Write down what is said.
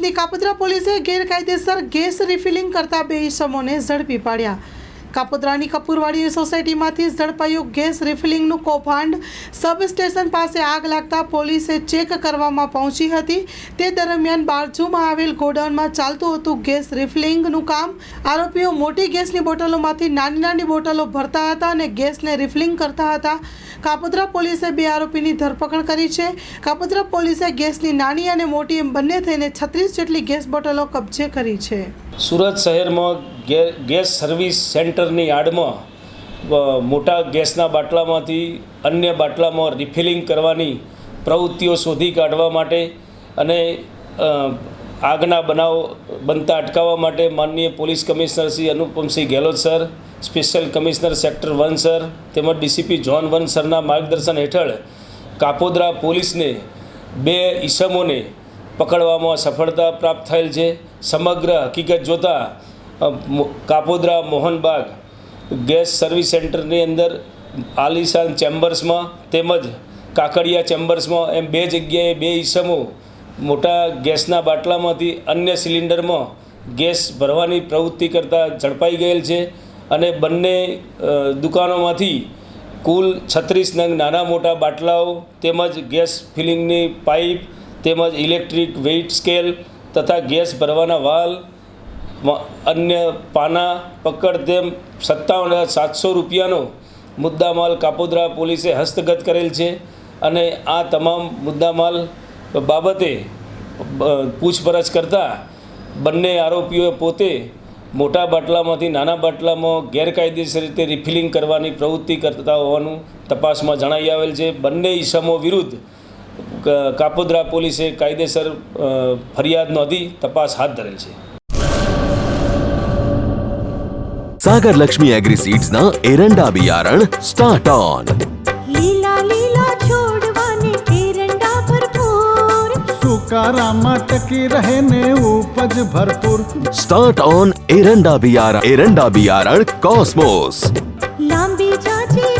સુરતની કાપોદ્રા પોલીસે ગેરકાયદેસર ગેસ રિફિલિંગ કરતા બે ઈસમોને ઝડપી પાડ્યા. કાપોદ્રાની કપૂરવાડી સોસાયટીમાંથી ઝડપાયું ગેસ રિફિલિંગનું કૌભાંડ. સબ સ્ટેશન પાસે આગ લાગતા પોલીસે ચેક કરવામાં પહોંચી હતી. તે દરમિયાન બાજુમાં આવેલ ગોડાઉનમાં ચાલતું હતું ગેસ રિફિલિંગનું કામ. આરોપીઓ મોટી ગેસની બોટલોમાંથી નાની નાની બોટલો ભરતા હતા અને ગેસને રિફિલિંગ કરતા હતા. કાપોદ્રા પોલીસે બે આરોપીની ધરપકડ કરી છે. કાપોદ્રા પોલીસે ગેસની નાની અને મોટી એમ બંને થઈને છત્રીસ જેટલી ગેસ બોટલો કબજે કરી છે. સુરત શહેરમાં ગે- ગેસ સર્વિસ સેન્ટરની આડમાં મોટા ગેસના બાટલામાંથી અન્ય બાટલામાં રિફિલિંગ કરવાની પ્રવૃત્તિઓ શોધી કાઢવા માટે અને આગના બનાવો બનતા અટકાવવા માટે માનનીય police commissioner Shri Anupamsinh Gehlot sir, special commissioner sector one sir તેમજ ડીસીપી જોન વન સરના માર્ગદર્શન હેઠળ કાપોદ્રા પોલીસને બે ઈસમોને પકડવામાં સફળતા પ્રાપ્ત થયેલ છે. સમગ્ર હકીકત જોતાં કાપોદ્રા મોહનબાગ ગેસ સર્વિસ સેન્ટરની અંદર આલિશાન ચેમ્બર્સમાં તેમજ કાકડિયા ચેમ્બર્સમાં એમ બે જગ્યાએ બે ઈસમો મોટા ગેસના બાટલામાંથી અન્ય સિલિન્ડરમાં ગેસ ભરવાની પ્રવૃત્તિ કરતાં ઝડપાઈ ગયેલ છે અને બંને દુકાનોમાંથી કુલ છત્રીસ નંગ નાના મોટા બાટલાઓ તેમજ ગેસ ફિલિંગની પાઇપ તેમજ ઇલેક્ટ્રિક વેઇટ સ્કેલ તથા ગેસ ભરવાના વાલ અન્ય પાના પકડ તેમ સત્તાવન હજાર સાતસો રૂપિયાનો મુદ્દામાલ કાપોદ્રા પોલીસે હસ્તગત કરેલ છે અને આ તમામ મુદ્દામાલ બાબતે પૂછપરછ કરતાં બંને આરોપીઓએ પોતે મોટા બાટલામાંથી નાના બાટલામાં ગેરકાયદેસર રીતે રિફિલિંગ કરવાની પ્રવૃત્તિ કરતા હોવાનું તપાસમાં જણાઈ આવેલ છે. બંને ઈસમો વિરુદ્ધ કાપોદ્રા પોલીસે કાયદેસર ફરિયાદ નોંધી તપાસ હાથ ધરેલ છે. સાગર લક્ષ્મી એગ્રી સીડ્સ ના એરંડા બિયારણ સ્ટાર્ટ ઓન લીલા લીલા છોડવાને એરંડા ભરપૂર. સુકારામાં ટકી રહે ને ઉપજ ભરપૂર. સ્ટાર્ટ ઓન એરંડા બિયારણ એરંડા બિયારણ કોસ્મોસ લાંબી જાજી